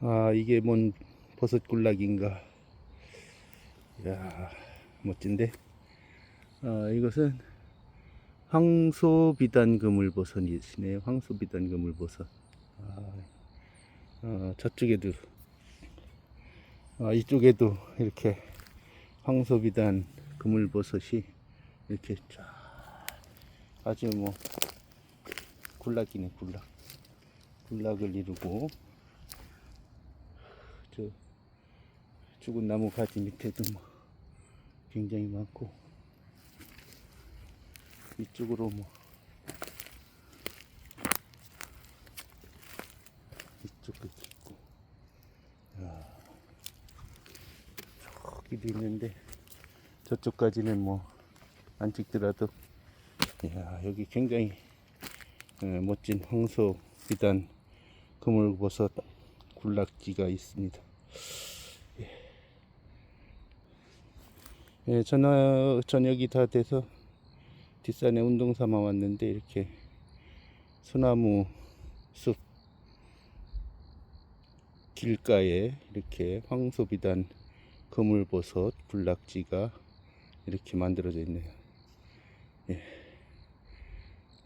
아 이게 뭔 버섯 군락인가? 이야 멋진데? 아 이것은 황소비단 그물버섯이시네요 황소비단 그물버섯 아, 아, 저쪽에도 아, 이쪽에도 이렇게 황소비단 그물버섯이 이렇게 쫙 아주 뭐 굴락이네 굴락. 굴락을 이루고 저 죽은 나무 가지 밑에도 뭐 굉장히 많고 이쪽으로 뭐 이쪽도 있고 야, 저기도 있는데 저쪽까지는 뭐 안 찍더라도 야 여기 굉장히 어, 멋진 황소 비단 그물버섯 굴락지가 있습니다. 예, 저녁, 저녁이 다 돼서 뒷산에 운동 삼아 왔는데 이렇게 소나무 숲 길가에 이렇게 황소비단 그물버섯 굴락지가 이렇게 만들어져 있네요. 예.